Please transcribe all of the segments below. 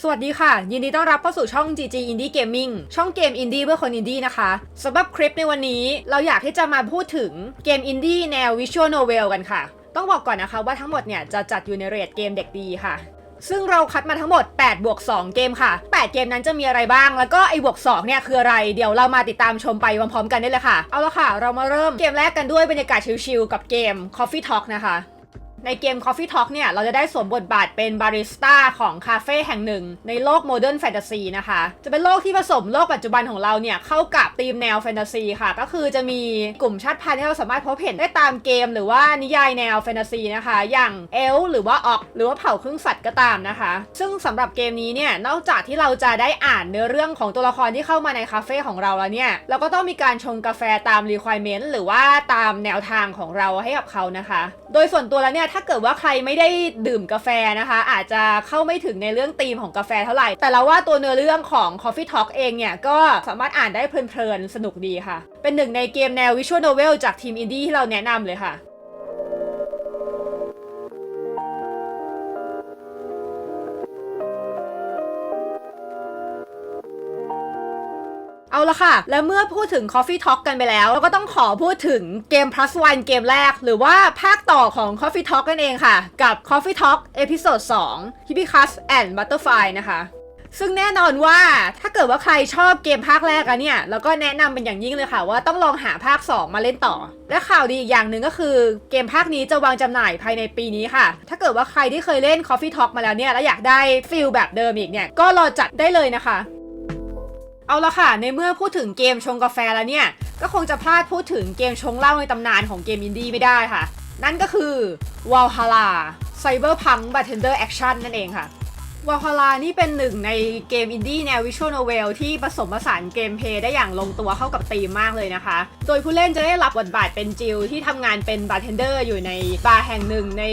สวัสดีค่ะ ยินดีต้อนรับเข้าสู่ช่อง GG Indie Gaming ช่องเกมอินดี้เพื่อคนอินดี้นะคะสำหรับคลิปในวันนี้เราอยากที่จะมาพูดถึงเกมอินดี้แนว Visual Novel กันค่ะ ต้องบอกก่อนนะคะว่าทั้งหมดเนี่ยจะจัดอยู่ในเรทเกมเด็กดีค่ะซึ่งเราคัดมาทั้งหมด 8 บวก 2 เกมค่ะ 8 เกมนั้นจะมีอะไรบ้าง แล้วก็ไอ้บวก 2 เนี่ยคืออะไร เดี๋ยวเรามาติดตามชมไปพร้อมๆกันได้เลยค่ะ เอาละค่ะ เรามาเริ่มเกมแรกกันด้วยบรรยากาศชิลๆกับเกม Coffee Talk นะคะ ในเกม Coffee Talk เนี่ย เราจะได้สวมบทบาทเป็นบาริสต้าของคาเฟ่แห่งหนึ่ง ในโลกโมเดิร์นแฟนตาซีนะคะ จะเป็นโลกที่ผสมโลกปัจจุบันของเราเนี่ย เข้ากับธีมแนวแฟนตาซีค่ะ ก็คือจะมีกลุ่มชาติพันธุ์ที่เราสามารถพบเห็นได้ตามเกม หรือว่านิยายแนวแฟนตาซีนะคะ อย่างเอลหรือว่าออกหรือว่าเผ่าครึ่งสัตว์ก็ตามนะคะ ซึ่งสำหรับเกมนี้เนี่ย นอกจากที่เราจะได้อ่านเนื้อเรื่องของตัวละครที่เข้ามาในคาเฟ่ของเราแล้วเนี่ย เราก็ต้องมีการชงกาแฟตาม requirement หรือว่าตามแนวทางของเราให้กับเขานะคะ โดยส่วนตัวแล้วเนี่ยถ้าเกิดว่าใครไม่ได้ดื่มกาแฟนะคะ อาจจะเข้าไม่ถึงในเรื่องธีมของกาแฟเท่าไหร่ แต่เราว่าตัวเนื้อเรื่องของ Coffee Talk เองเนี่ยก็สามารถอ่านได้เพลินๆ สนุกดีค่ะ เป็นหนึ่งในเกมแนววิชวลโนเวลจากทีมอินดี้ที่เราแนะนำเลยค่ะ ละค่ะ และเมื่อพูดถึง Coffee Talk กันไปแล้ว เราก็ต้องขอพูดถึงเกม plus one เกมแรก หรือว่าภาคต่อของ Coffee Talk กันเองค่ะ กับ Coffee Talk Episode 2 h i b i c u s and Butterfly นะคะซึ่งแน่นอนว่าถ้าเกิดว่าใครชอบเกมภาคแรกอะเนี่ยเราก็แนะนำเป็นอย่างยิ่งเลยค่ะ ว่าต้องลองหาภาค 2 มาเล่นต่อ และข่าวดีอีกอย่างหนึ่งก็คือเกมภาคนี้จะวางจำหน่ายภายในปีนี้ค่ะ ถ้าเกิดว่าใครที่เคยเล่น Coffee Talk มาแล้วเนี่ยแล้วอยากได้ฟิลแบบเดิมอีกเนี่ยก็รอจัดได้เลยนะคะ เอาละค่ะ ในเมื่อพูดถึงเกมชงกาแฟแล้วเนี่ย ก็คงจะพลาดพูดถึงเกมชงเหล้าในตำนานของเกมอินดี้ไม่ได้ค่ะ นั่นก็คือ Valhalla Cyberpunk Bartender Action นั่นเองค่ะ Valhalla นี่เป็นหนึ่งในเกมอินดี้แนว Visual Novel ที่ผสมผสานเกมเพย์ได้อย่างลงตัวเข้ากับธีมมากเลยนะคะ โดยผู้เล่นจะได้รับบทบาทเป็นจิลที่ทำงานเป็นบาร์เทนเดอร์อยู่ในบาร์แห่งหนึ่งใน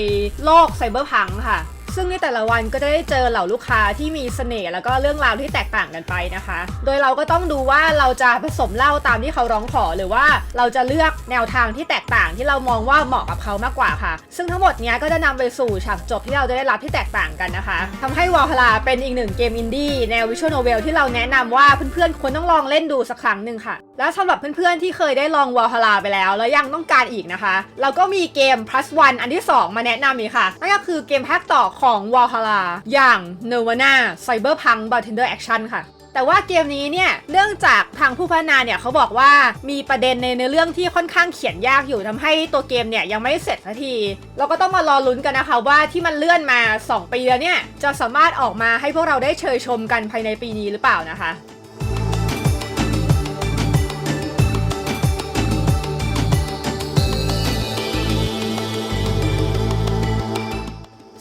โลกไซเบอร์พังค่ะ ซึ่งในแต่ละวันก็จะได้เจอเหล่าลูกค้าที่มีเสน่ห์แล้วก็เรื่องราวที่แตกต่างกันไปนะคะ โดยเราก็ต้องดูว่าเราจะผสมเหล้าตามที่เขาร้องขอ หรือว่าเราจะเลือกแนวทางที่แตกต่างที่เรามองว่าเหมาะกับเขามากกว่าค่ะ ซึ่งทั้งหมดนี้ก็จะนำไปสู่ฉากจบที่เราจะได้รับที่แตกต่างกันนะคะทำให้วอลฮลาเป็นอีกหนึ่งเกมอินดี้แนววิชวลโนเวลที่เราแนะนำว่าเพื่อนๆควรต้องลองเล่นดูสักครั้งหนึ่งค่ะ และสำหรับเพื่อนๆที่เคยได้ลองวอลฮลาไปแล้ว แล้วยังต้องการอีกนะคะ เราก็มีเกม plus one อันที่ 2 มาแนะนำอีกค่ะนั่นก็คือเกมภาคต่อของวอลฮาราอย่างเนวาน่าไซเบอร์พังบาร์เทนเดอร์แอคชั่นค่ะแต่ว่าเกมนี้เนี่ยเนื่องจากทางผู้พัฒนาเนี่ยเขาบอกว่ามีประเด็นในเนื้อเรื่องที่ค่อนข้างเขียนยากอยู่ทำให้ตัวเกมเนี่ยยังไม่เสร็จสักที เราก็ต้องมารอลุ้นกันนะคะว่าที่มันเลื่อนมา 2 ปีแล้วเนี่ยจะสามารถออกมาให้พวกเราได้เชยชมกันภายในปีนี้หรือเปล่านะคะ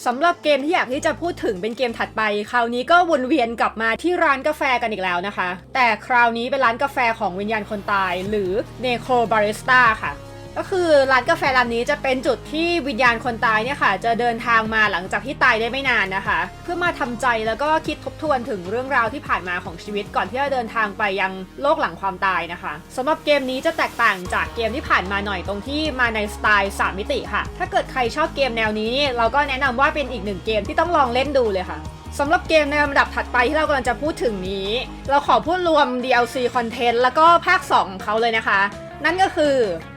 สำหรับเกมที่อยากที่จะพูดถึงเป็นเกมถัดไป คราวนี้ก็วนเวียนกลับมาที่ร้านกาแฟกันอีกแล้วนะคะ แต่คราวนี้เป็นร้านกาแฟของวิญญาณคนตาย หรือ Necro Barista ค่ะ ก็คือร้านกาแฟร้านนี้จะเป็นจุดที่วิญญาณคนตายเนี่ยค่ะ จะเดินทางมาหลังจากที่ตายได้ไม่นานนะคะ เพื่อมาทำใจแล้วก็คิดทบทวนถึงเรื่องราวที่ผ่านมาของชีวิตก่อนที่จะเดินทางไปยังโลกหลังความตายนะคะสำหรับเกมนี้จะแตกต่างจากเกมที่ผ่านมาหน่อยตรงที่มาในสไตล์3มิติค่ะ ถ้าเกิดใครชอบเกมแนวนี้เราก็แนะนำว่าเป็นอีกหนึ่งเกมที่ต้องลองเล่นดูเลยค่ะสำหรับเกมในลำดับถัดไปที่เรากำลังจะพูดถึงนี้ เราขอพูดรวม DLC Content แล้วก็ภาค 2 ของเขาเลยนะคะ นั่นก็คือ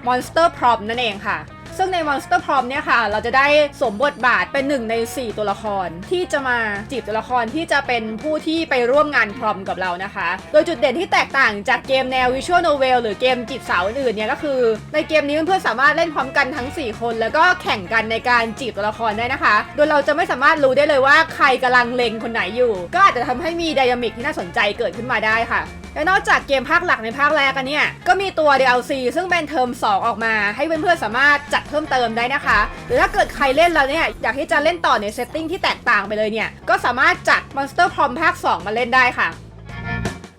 Monster Prom นั่นเองค่ะ ซึ่งใน Monster Prom เนี่ยค่ะ เราจะได้สมบทบาทเป็นหนึ่งใน 4 ตัวละคร ที่จะมาจีบตัวละครที่จะเป็นผู้ที่ไปร่วมงานพรอมกับเรานะคะ โดยจุดเด่นที่แตกต่างจากเกมแนว Visual Novel หรือเกมจีบสาวอื่นๆเนี่ยก็คือ ในเกมนี้เพื่อนๆสามารถเล่นพร้อมกันทั้ง 4 คน แล้วก็แข่งกันในการจีบตัวละครได้นะคะ โดยเราจะไม่สามารถรู้ได้เลยว่าใครกำลังเล็งคนไหนอยู่ ก็อาจจะทำให้มีไดนามิกที่น่าสนใจเกิดขึ้นมาได้ค่ะ และนอกจากเกมภาคหลักในภาคแรกกันเนี่ย ก็มีตัว DLC ซึ่งเป็นเทอม 2 ออกมาให้เพื่อนๆสามารถจัดเพิ่มเติมได้นะคะ หรือถ้าเกิดใครเล่นแล้วเนี่ย อยากที่จะเล่นต่อในเซตติ้งที่แตกต่างไปเลยเนี่ย ก็สามารถจัด Monster Prom ภาค 2 มาเล่นได้ค่ะ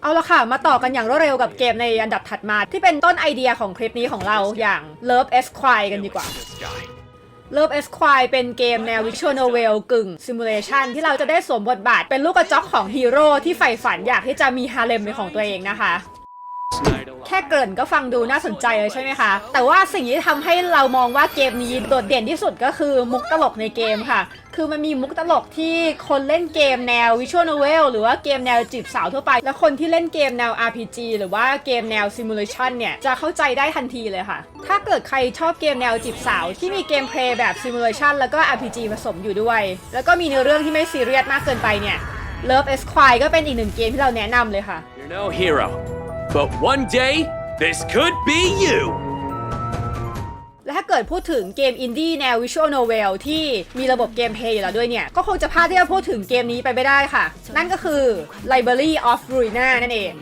เอาละค่ะ มาต่อกันอย่างรวดเร็วกับเกมในอันดับถัดมา ที่เป็นต้นไอเดียของคลิปนี้ของเราอย่าง Love Esquire กันดีกว่า เลิฟเอสควายเป็นเกมแนววิชวลโนเวลกึ่งซิมูเลชันที่เราจะได้สวมบทบาทเป็นลูกกระจอกของฮีโร่ที่ใฝ่ฝันอยากที่จะมีฮาเลมเป็นของตัวเองนะคะ แค่เกริ่นก็ฟังดูน่าสนใจเลยใช่ไหมคะ แต่ว่าสิ่งที่ทำให้เรามองว่าเกมนี้โดดเด่นที่สุดก็คือมุกตลกในเกมค่ะ คือมันมีมุกตลกที่คนเล่นเกมแนว Visual Novel หรือว่าเกมแนวจีบสาวทั่วไป และคนที่เล่นเกมแนว RPG หรือว่าเกมแนว Simulation เนี่ยจะเข้าใจได้ทันทีเลยค่ะ ถ้าเกิดใครชอบเกมแนวจีบสาวที่มีเกมเพลย์แบบ Simulation แล้วก็ RPG ผสมอยู่ด้วย แล้วก็มีเนื้อเรื่องที่ไม่ซีเรียสมากเกินไปเนี่ย Love Esquire ก็เป็นอีกหนึ่งเกมที่เราแนะนำเลยค่ะ You're no hero, but one day this could be you. และถ้าเกิดพูดถึงเกมอินดี้แนววิชวลโนเวลที่มีระบบเกมเพลย์อยู่แล้วด้วยเนี่ย ก็คงจะพลาดที่จะพูดถึงเกมนี้ไปไม่ได้ค่ะ นั่นก็คือ Library of Ruina นั่นเอง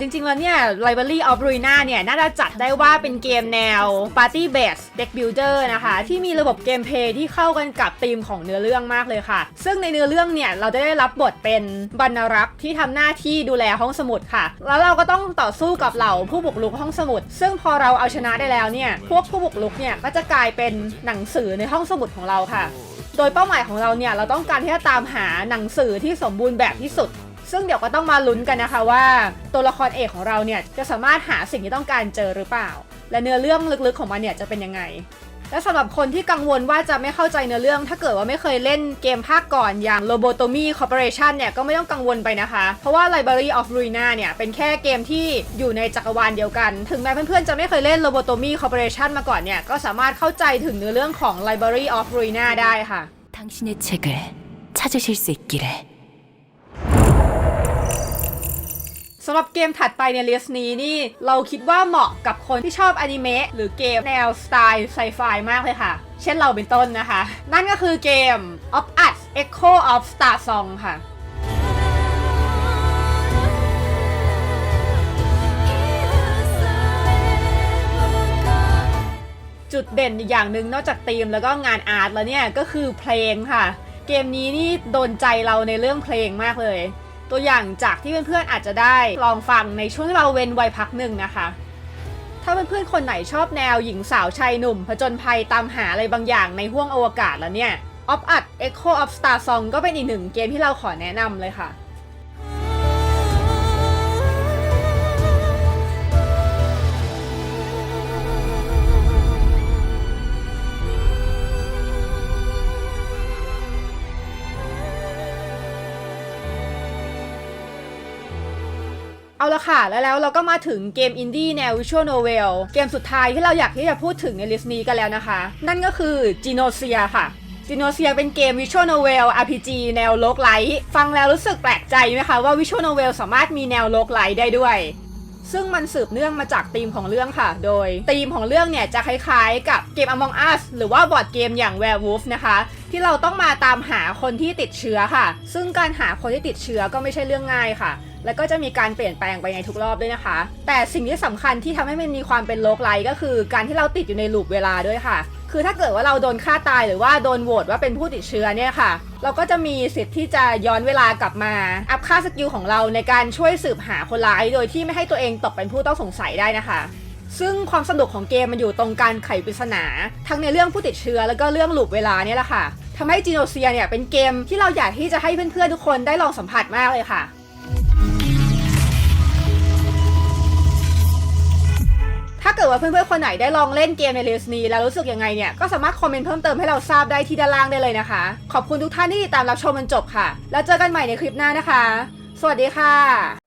จริง ๆ แล้วเนี่ย Library of Ruina เนี่ย น่าจะจัดได้ว่าเป็นเกมแนว Party Based Deck Builder นะคะ ที่มีระบบเกมเพลย์ที่เข้ากันกับธีมของเนื้อเรื่องมากเลยค่ะ ซึ่งในเนื้อเรื่องเนี่ย เราจะได้รับบทเป็นบรรณรักษ์ที่ทำหน้าที่ดูแลห้องสมุดค่ะ แล้วเราก็ต้องต่อสู้กับเหล่าผู้บุกรุกห้องสมุด ซึ่งพอเราเอาชนะได้แล้วเนี่ย พวกผู้บุกรุกเนี่ยก็จะกลายเป็นหนังสือในห้องสมุดของเราค่ะ โดยเป้าหมายของเราเนี่ย เราต้องการที่จะตามหาหนังสือที่สมบูรณ์แบบที่สุด ซึ่งเดี๋ยวก็ต้องมาลุ้นกันนะคะว่า ตัวละครเอกของเราเนี่ยจะสามารถหาสิ่งที่ต้องการเจอหรือเปล่า และเนื้อเรื่องลึกๆของมันเนี่ยจะเป็นยังไง และสำหรับคนที่กังวลว่าจะไม่เข้าใจเนื้อเรื่อง ถ้าเกิดว่าไม่เคยเล่นเกมภาคก่อนอย่าง Lobotomy Corporation เนี่ยก็ไม่ต้องกังวลไปนะคะ เพราะว่า Library of Ruina เนี่ยเป็นแค่เกมที่อยู่ในจักรวาลเดียวกัน ถึงแม้เพื่อนๆจะไม่เคยเล่น Lobotomy Corporation มาก่อนเนี่ยก็สามารถเข้าใจถึงเนื้อเรื่องของ Library of Ruina ได้ค่ะ 당신의 책을 찾으실 수 있기를. สำหรับเกมถัดไปในลิสต์นี้นี่เราคิดว่าเหมาะกับคนที่ชอบอนิเมะหรือเกมแนวสไตล์ไซไฟมากเลยค่ะ เช่นเราเป็นต้นนะคะ นั่นก็คือเกม Of Us Echo of Star Song ค่ะจุดเด่นอีกอย่างหนึ่งนอกจากธีมแล้วก็งานอาร์ตแล้วเนี่ย ก็คือเพลงค่ะ เกมนี้นี่โดนใจเราในเรื่องเพลงมากเลย ตัวอย่างจากที่เพื่อนๆอาจจะได้ลองฟังในช่วงที่เราเว้นวัยพักหนึ่งนะคะ ถ้าเพื่อนๆคนไหนชอบแนวหญิงสาวชายหนุ่มผจญภัยตามหาอะไรบางอย่างในห้วงอวกาศแล้วเนี่ย Of Us Echo of Star Song ก็เป็นอีกหนึ่งเกมที่เราขอแนะนำเลยค่ะ เอาละค่ะ แล้วแล้วเราก็มาถึงเกมอินดี้แนว Visual Novel เกมสุดท้ายที่เราอยากที่จะพูดถึงในลิสต์นี้กันแล้วนะคะ นั่นก็คือ Genosia ค่ะ Genosia เป็นเกม Visual Novel RPG แนวโลกไลท์ฟังแล้วรู้สึกแปลกใจไหมคะว่า Visual Novel สามารถมีแนวโลกไลท์ได้ด้วย ซึ่งมันสืบเนื่องมาจากธีมของเรื่องค่ะ โดยธีมของเรื่องเนี่ยจะคล้ายๆ กับเกม Among Us หรือว่าบอร์ดเกมอย่าง Werewolf นะคะ ที่เราต้องมาตามหาคนที่ติดเชื้อค่ะ ซึ่งการหาคนที่ติดเชื้อก็ไม่ใช่เรื่องง่ายค่ะ แล้วก็จะมีการเปลี่ยนแปลงไปในทุกรอบด้วยนะคะ แต่สิ่งที่สำคัญที่ทำให้มันมีความเป็นโลกไลก็คือ การที่เราติดอยู่ในลูปเวลาด้วยค่ะ คือถ้าเกิดว่าเราโดนฆ่าตายหรือว่าโดนโหวตว่าเป็นผู้ติดเชื้อเนี่ยค่ะ เราก็จะมีสิทธิ์ที่จะย้อนเวลากลับมา อัพค่าสกิลของเราในการช่วยสืบหาคนร้าย โดยที่ไม่ให้ตัวเองตกเป็นผู้ต้องสงสัยได้นะคะซึ่งความสนุกของเกมมันอยู่ตรงการไขปริศนา ทั้งในเรื่องผู้ติดเชื้อแล้วก็เรื่องลูปเวลาเนี่ยแหละค่ะทำให้จีโนเซียเนี่ยเป็นเกมที่เราอยากที่จะให้เพื่อนๆทุกคนได้ลองสัมผัสมากเลยค่ะ กิดว่าเพื่อนๆคนไหนได้ลองเล่นเกมในลิสนี้แล้วรู้สึกยังไงเนี่ยก็สามารถคอมเมนต์เพิ่มเติมให้เราทราบได้ที่ด้านล่างได้เลยนะคะ ขอบคุณทุกท่านที่ติดตามรับชมจนจบค่ะ แล้วเจอกันใหม่ในคลิปหน้านะคะ สวัสดีค่ะ